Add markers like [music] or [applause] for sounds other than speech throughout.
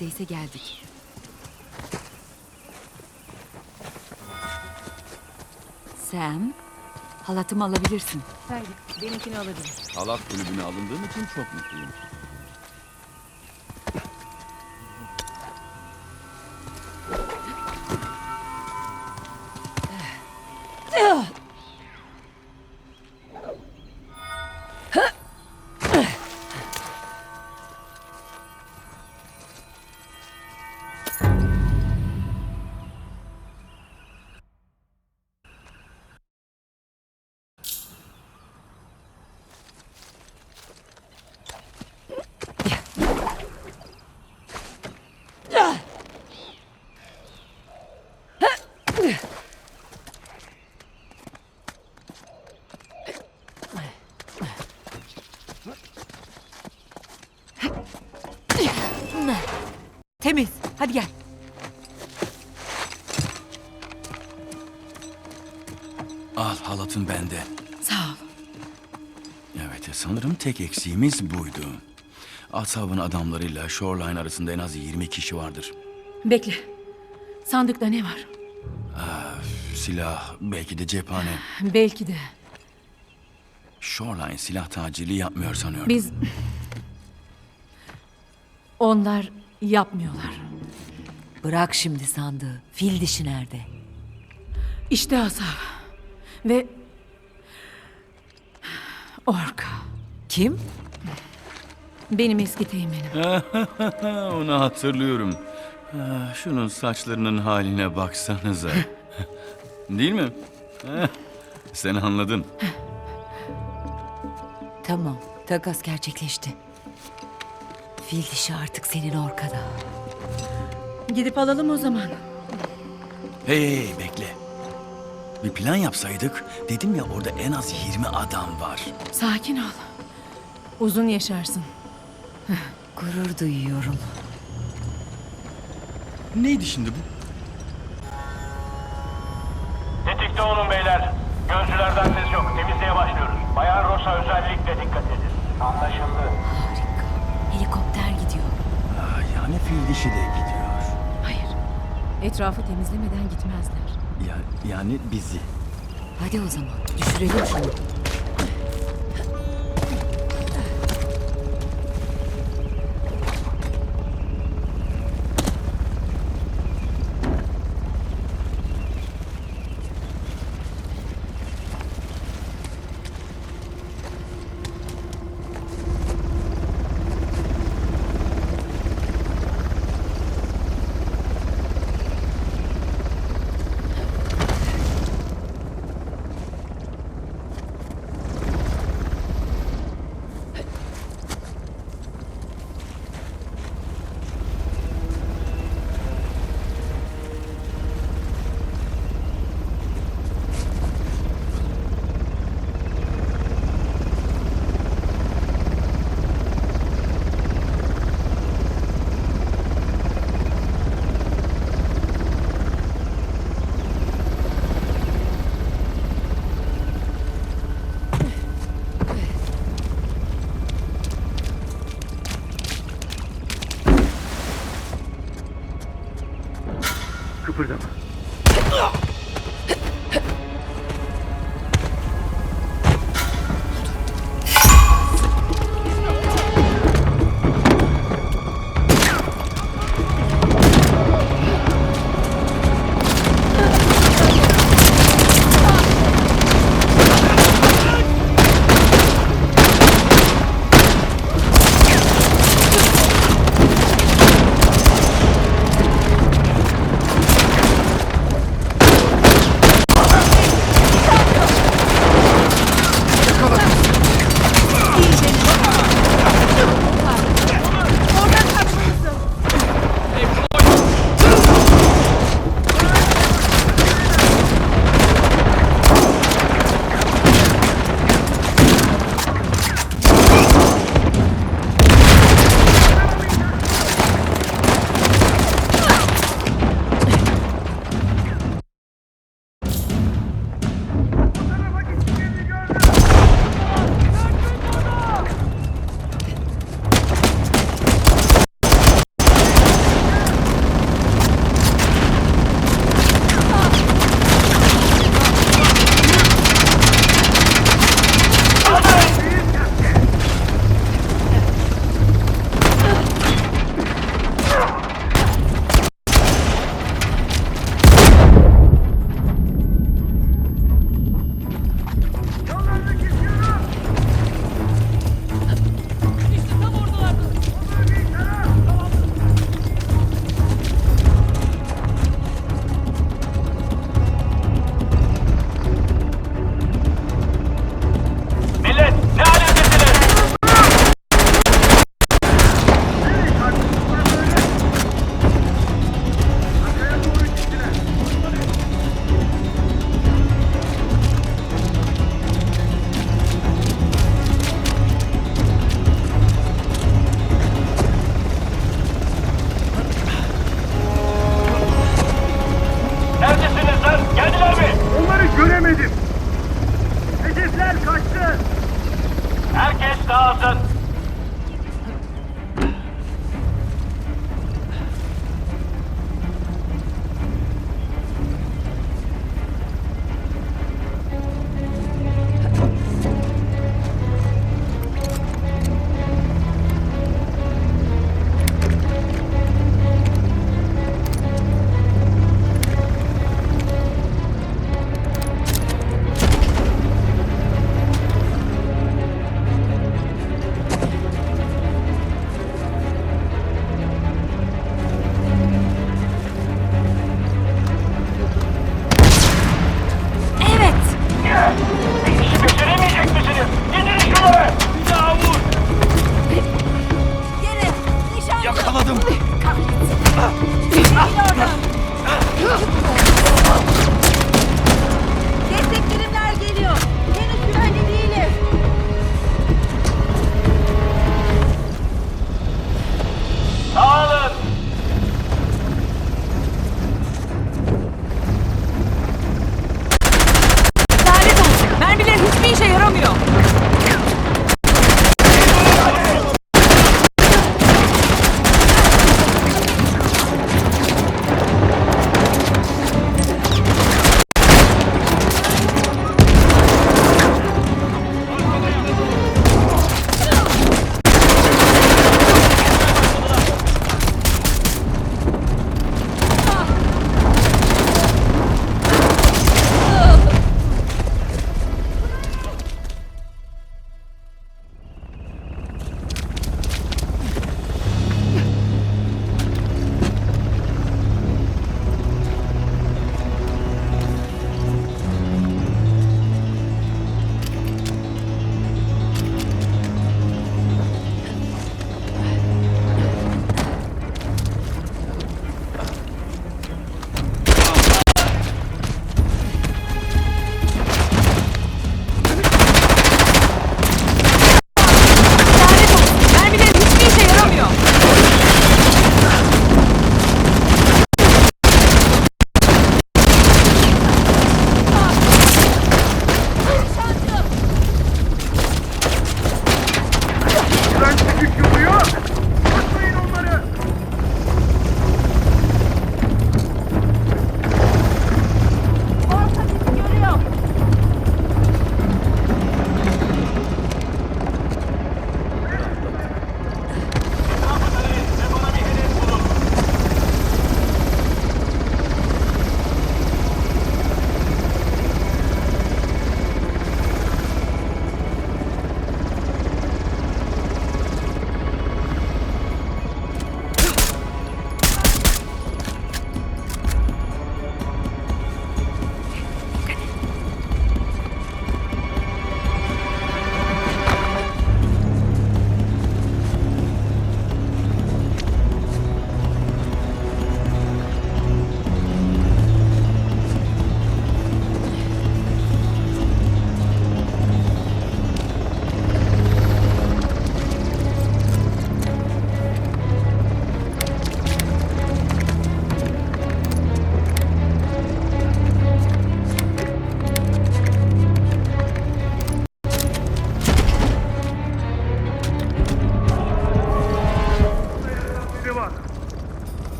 Neredeyse geldik. Sam, halatımı alabilirsin. Sen git. Benimkini alabilirim. Halat kulübüne alındığım için çok mutluyum. Tek eksiğimiz buydu. Asabın adamlarıyla Shoreline arasında en az 20 kişi vardır. Bekle. Sandıkta ne var? Silah, belki de cephane. Belki de. Shoreline silah tacirliği yapmıyor sanıyorum. Biz... Onlar yapmıyorlar. Bırak şimdi sandığı. Fil dişi nerede? İşte Asaf. Ve... Orka. Kim? Benim eski teğmenim. [laughs] Onu hatırlıyorum. Ah, Şunun saçlarının haline baksanıza. [laughs] Değil mi? Sen anladın. [laughs] Tamam. Takas gerçekleşti. Fil dişi artık senin orkada. Gidip alalım o zaman. Hey, hey, hey, bekle. Bir plan yapsaydık, dedim ya orada en az 20 adam var. Sakin ol. Uzun yaşarsın. Gurur duyuyorum. Neydi şimdi bu? Tetikte olun beyler. Gözcülerden ses yok. Temizliğe başlıyoruz. Bayan Rosa özellikle dikkat edin. Anlaşıldı. Harika. Helikopter gidiyor. Aa, yani fil dişi de gidiyor. Hayır. Etrafı temizlemeden gitmezler. Ya, yani bizi. Hadi o zaman. Düşürelim şunu.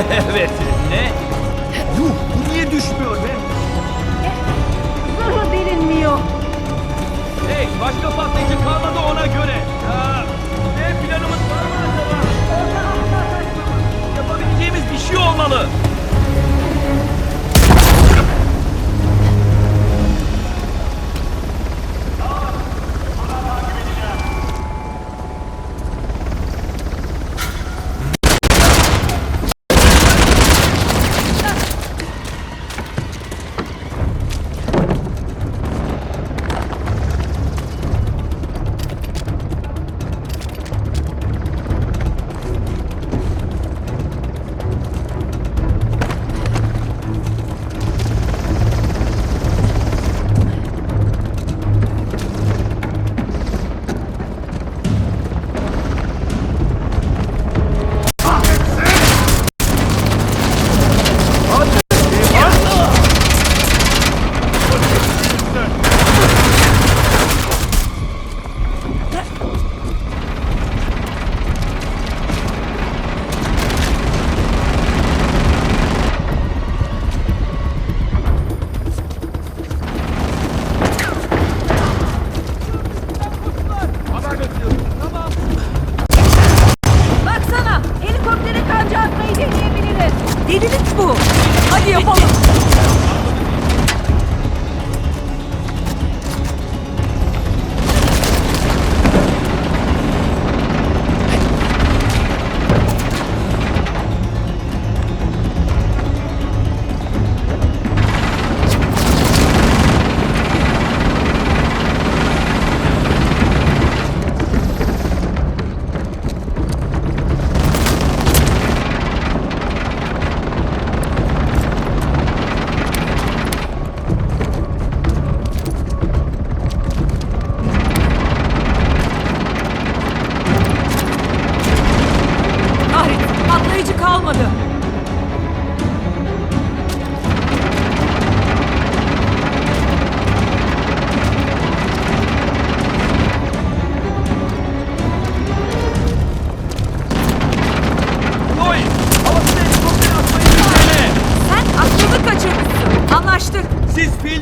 [laughs] Evet.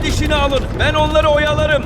Fil dişini alın. Ben onları oyalarım.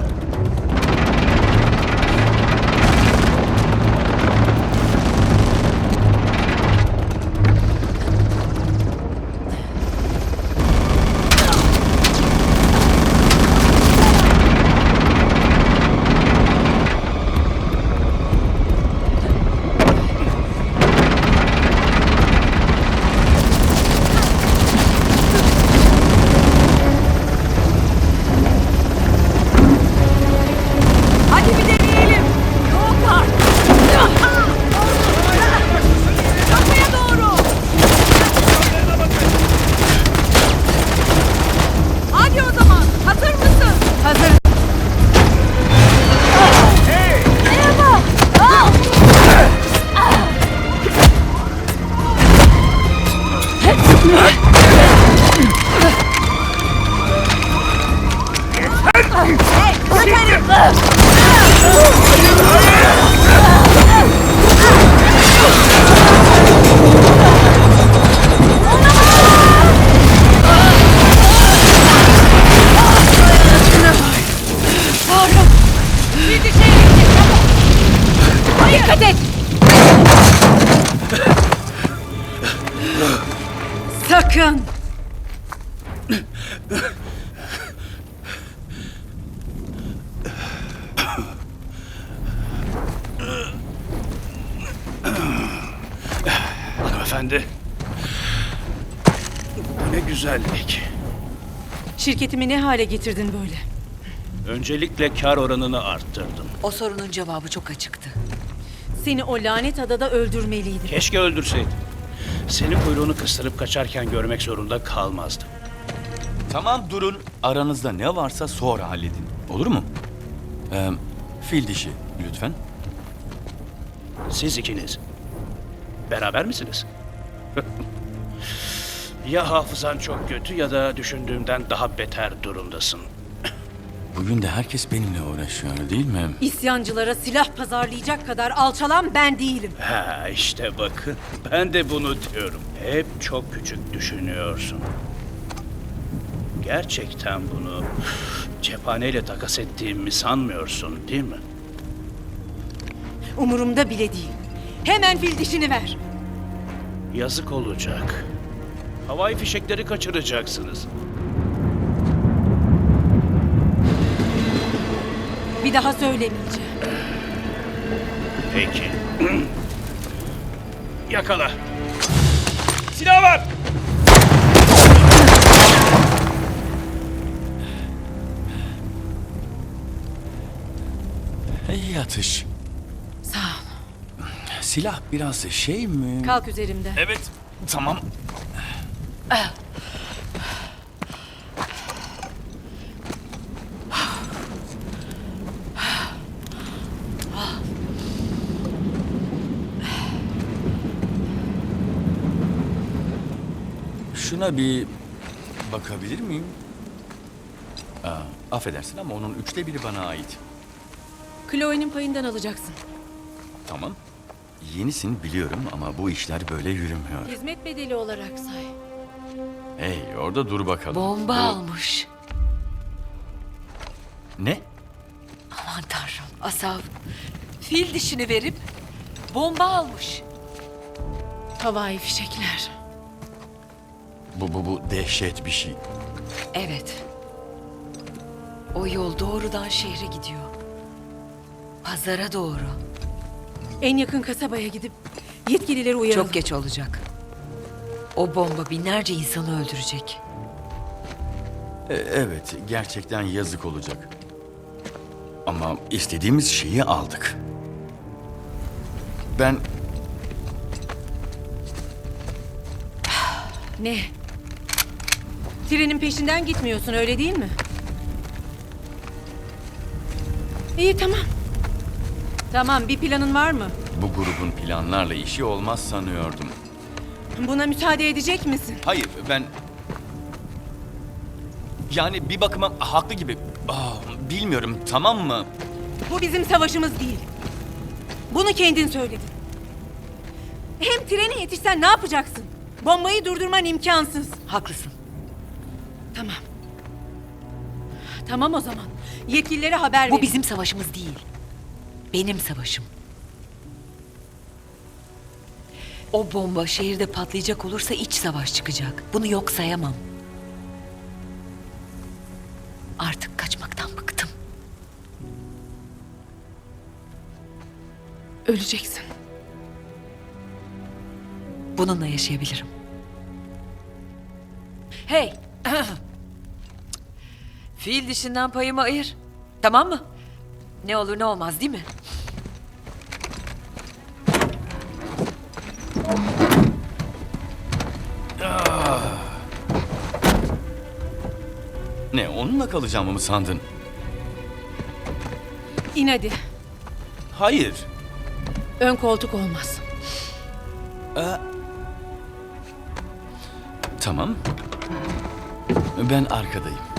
Sakın. Hanımefendi. Bu ne güzellik. Şirketimi ne hale getirdin böyle? Öncelikle kar oranını arttırdım. O sorunun cevabı çok açıktı. Seni o lanet adada öldürmeliydim. Keşke öldürseydim. Seni kuyruğunu kıstırıp kaçarken görmek zorunda kalmazdım. Tamam durun. Aranızda ne varsa sonra halledin. Olur mu? Ee, fil dişi lütfen. Siz ikiniz. Beraber misiniz? [laughs] ya hafızan çok kötü ya da düşündüğümden daha beter durumdasın. Bugün de herkes benimle uğraşıyor değil mi? İsyancılara silah pazarlayacak kadar alçalan ben değilim. Ha işte bakın. Ben de bunu diyorum. Hep çok küçük düşünüyorsun. Gerçekten bunu cephaneyle takas ettiğimi sanmıyorsun değil mi? Umurumda bile değil. Hemen fil dişini ver. Yazık olacak. Havai fişekleri kaçıracaksınız. Bir daha söylemeyeceğim. Peki. [clears throat] Yakala. Silah var. İyi atış. Sağ ol. Silah biraz şey mi? Kalk üzerimden. Evet. Tamam. Şuna bir bakabilir miyim? Aa, affedersin ama onun üçte biri bana ait. Chloe'nin payından alacaksın. Tamam. Yenisin biliyorum ama bu işler böyle yürümüyor. Hizmet bedeli olarak say. Hey orada dur bakalım. Bomba Bu- almış. Ne? Aman tanrım. Asav fil dişini verip bomba almış. Havai fişekler. Bu, bu, bu dehşet bir şey. Evet. O yol doğrudan şehre gidiyor. Pazara doğru. En yakın kasabaya gidip yetkilileri uyaralım. Çok geç olacak. O bomba binlerce insanı öldürecek. E, evet, gerçekten yazık olacak. Ama istediğimiz şeyi aldık. Ben Ne? Trenin peşinden gitmiyorsun öyle değil mi? İyi tamam. Tamam bir planın var mı? bu grubun planlarla işi olmaz sanıyordum. Buna müsaade edecek misin? Hayır, ben... Yani bir bakıma haklı gibi. Ah, bilmiyorum, tamam mı? Bu bizim savaşımız değil. Bunu kendin söyledin. Hem trene yetişsen ne yapacaksın? Bombayı durdurman imkansız. Haklısın. Tamam o zaman. Yetkililere haber Bu verin. bizim savaşımız değil. Benim savaşım. O bomba şehirde patlayacak olursa iç savaş çıkacak. Bunu yok sayamam. Artık kaçmaktan bıktım. Öleceksin. Bununla yaşayabilirim. Hey! [clears throat] Fiil dişinden payımı ayır. Tamam mı? Ne olur ne olmaz değil mi? Ne, onunla kalacağımı mı sandın? İn hadi. Hayır. Ön koltuk olmaz. Tamam. Ben arkadayım.